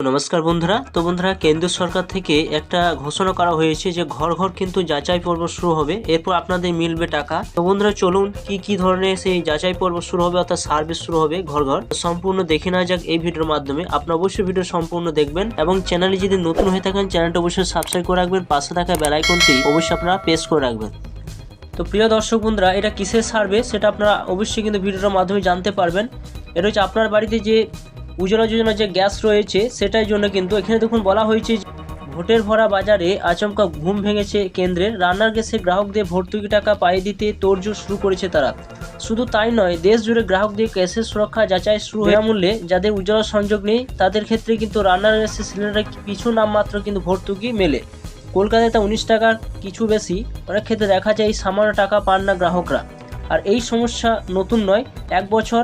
নমস্কার বন্ধুরা। তো বন্ধুরা কেন্দ্র সরকার থেকে একটা ঘোষণা করা হয়েছে যে ঘর ঘর কিন্তু যাচাই পর্ব শুরু হবে। এরপর আপনাদের মিলবে টাকা। তো বন্ধুরা, চলুন কি কি ধরনের সেই যাচাই পর্ব শুরু হবে অর্থাৎ সার্ভিস শুরু হবে ঘর ঘর। সম্পূর্ণ দেখে নেওয়া যাক এই ভিডিওর মাধ্যমে। আপনার অবশ্যই ভিডিও সম্পূর্ণ দেখবেন এবং চ্যানেলে যদি নতুন হয়ে থাকেন, চ্যানেলটা অবশ্যই সাবস্ক্রাইব করে রাখবেন। পাশে থাকা বেল আইকনটি অবশ্যই আপনারা প্রেস করে রাখবেন। তো প্রিয় দর্শক বন্ধুরা, এটা কিসের সার্ভে সেটা আপনারা অবশ্যই কিন্তু ভিডিওর মাধ্যমে জানতে পারবেন। এটা হচ্ছে আপনার বাড়িতে যে উজ্জ্বলা যোজনার যে গ্যাস রয়েছে, সেটার জন্য কিন্তু এখানে দেখুন বলা হয়েছে ভোটের ভরা বাজারে আচমকা ঘুম ভেঙেছে কেন্দ্রের। রান্নার গ্যাসে গ্রাহকদের ভর্তুকি টাকা পাইয়ে দিতে তোড়জোড় শুরু করেছে তারা। শুধু তাই নয় দেশ জুড়ে গ্রাহকদের গ্যাসের সুরক্ষা যাচাই শুরু বিনামূল্যে যাদের উজ্জ্বলা সংযোগ নেই, তাদের ক্ষেত্রে কিন্তু রান্নার গ্যাসের সিলিন্ডার পিছু নামমাত্র কিন্তু ভর্তুকি মেলে। কলকাতায় তা উনিশ টাকার কিছু বেশি। অনেক ক্ষেত্রে দেখা যায়, সামান্য টাকা পান না গ্রাহকরা। আর এই সমস্যা নতুন নয়, এক বছর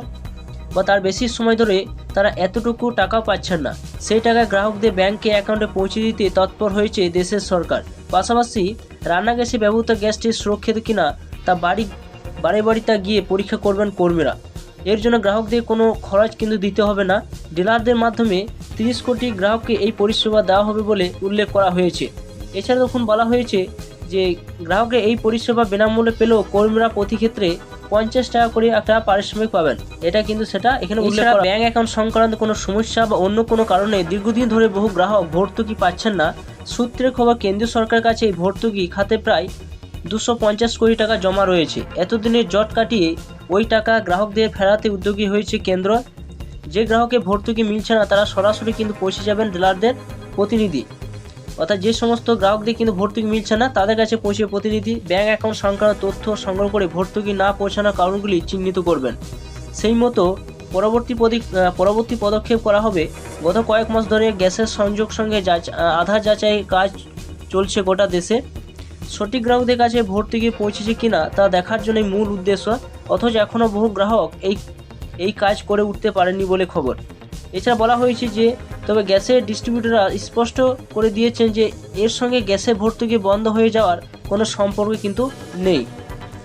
বা তার বেশি সময় ধরে তারা এতটুকু টাকা পাচ্ছেন না। সেই টাকা গ্রাহকদের ব্যাংকে অ্যাকাউন্টে পৌঁছে দিতে তৎপর হয়েছে দেশের সরকার। পাশাপাশি রান্না গ্যাসে ব্যবহৃত গ্যাসটি সুরক্ষিত কিনা তা বাড়ি বাড়ি বাড়ি তা গিয়ে পরীক্ষা করবেন কর্মীরা। এর জন্য গ্রাহকদের কোনো খরচ কিন্তু দিতে হবে না। ডিলারদের মাধ্যমে তিরিশ কোটি গ্রাহককে এই পরিষেবা দেওয়া হবে বলে উল্লেখ করা হয়েছে। এছাড়া তখন বলা হয়েছে যে, গ্রাহকরা এই পরিষেবা বিনামূল্যে পেলেও কর্মীরা প্রতি ক্ষেত্রে পঞ্চাশ টাকা করে একটা পারিশ্রমিক পাবেন। এটা কিন্তু সেটা এখানে উল্লেখ করা ব্যাংক অ্যাকাউন্ট সংক্রান্ত কোনো সমস্যা বা অন্য কোনো কারণে দীর্ঘদিন ধরে বহু গ্রাহক ভর্তুকি পাচ্ছেন না। সূত্রের খবর কেন্দ্রীয় সরকারের কাছে এই ভর্তুকি খাতে প্রায় দুশো পঞ্চাশ কোটি টাকা জমা রয়েছে। এতদিনের জট কাটিয়ে ওই টাকা গ্রাহকদের ফেরাতে উদ্যোগী হয়েছে কেন্দ্র। যে গ্রাহকে ভর্তুকি মিলছে না তারা সরাসরি কিন্তু পৌঁছে যাবেন ডিলারদের প্রতিনিধি। অর্থাৎ যে সমস্ত গ্রাহকদের কিন্তু ভর্তুকি মিলছে না, তাদের কাছে পৌঁছে প্রতিনিধি ব্যাঙ্ক অ্যাকাউন্ট সংক্রান্ত তথ্য সংগ্রহ করে ভর্তুকি না পৌঁছানোর কারণগুলি চিহ্নিত করবেন। সেই মতো পরবর্তী পরবর্তী পদক্ষেপ করা হবে। গত কয়েক মাস ধরে গ্যাসের সংযোগ সঙ্গে আধার যাচাই কাজ চলছে গোটা দেশে। সঠিক গ্রাহকদের কাছে ভর্তুকি পৌঁছেছে কিনা তা দেখার জন্যই মূল উদ্দেশ্য, অথচ এখনও বহু গ্রাহক এই এই কাজ করে উঠতে পারেনি বলে খবর। এছাড়া বলা হয়েছে যে, তবে গ্যাসের ডিস্ট্রিবিউটররা স্পষ্ট করে দিয়েছেন যে, এর সঙ্গে গ্যাসের ভর্তুকি বন্ধ হয়ে যাওয়ার কোনো সম্পর্ক কিন্তু নেই।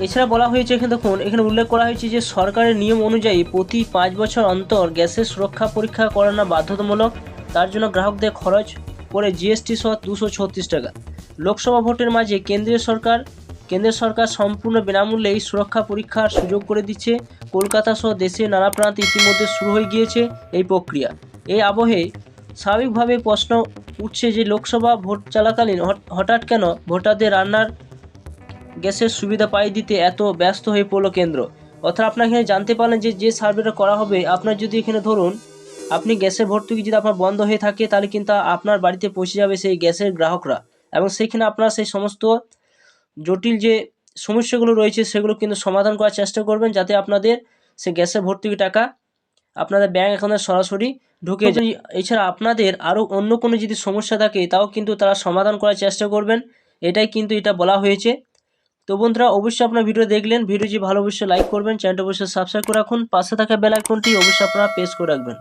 এছাড়া বলা হয়েছে এখানে দেখুন, এখানে উল্লেখ করা হয়েছে যে, সরকারের নিয়ম অনুযায়ী প্রতি পাঁচ বছর অন্তর গ্যাসের সুরক্ষা পরীক্ষা করানো বাধ্যতামূলক, তার জন্য গ্রাহকদের খরচ পড়ে জিএসটি সহ দুশো ছত্রিশ টাকা। লোকসভা ভোটের মাঝে কেন্দ্রীয় সরকার কেন্দ্রীয় সরকার সম্পূর্ণ বিনামূল্যে এই সুরক্ষা পরীক্ষার সুযোগ করে দিচ্ছে। কলকাতা সহ দেশের নানা প্রান্তে ইতিমধ্যে শুরু হয়ে গিয়েছে এই প্রক্রিয়া। এই আবহে স্বাভাবিকভাবে প্রশ্ন উঠছে যে লোকসভা ভোট চলাকালীন হঠাৎ কেন ভোটারদের রান্নার গ্যাসের সুবিধা পাই দিতে এত ব্যস্ত হয়ে পড়ল কেন্দ্র? অর্থাৎ আপনার এখানে জানতে পারলেন যে যে সার্ভেটা করা হবে, আপনার যদি এখানে ধরুন, আপনি গ্যাসের ভর্তুকি যদি আপনার বন্ধ হয়ে থাকে, তাহলে কিন্তু আপনার বাড়িতে পৌঁছে যাবে সেই গ্যাসের গ্রাহকরা। এবং সেখানে আপনার সেই সমস্ত জটিল যে সমস্যাগুলো রয়েছে সেগুলো কিন্তু সমাধান করার চেষ্টা করবেন যাতে আপনাদের সেই গ্যাসের ভর্তুকি টাকা আপনাদের ব্যাঙ্ক অ্যাকাউন্টে সরাসরি ঢুকে যায়। এছাড়া আপনাদের আরও অন্য কোনো যদি সমস্যা থাকে তাও কিন্তু তারা সমাধান করার চেষ্টা করবেন। এটাই কিন্তু এটা বলা হয়েছে। তো বন্ধুরা অবশ্যই আপনার ভিডিও দেখলেন। ভিডিও যদি ভালো অবশ্যই লাইক করবেন। চ্যানেলটা অবশ্যই সাবস্ক্রাইব করে রাখুন। পাশে থাকা বেল আইকনটি অবশ্যই আপনারা প্রেস করে রাখবেন।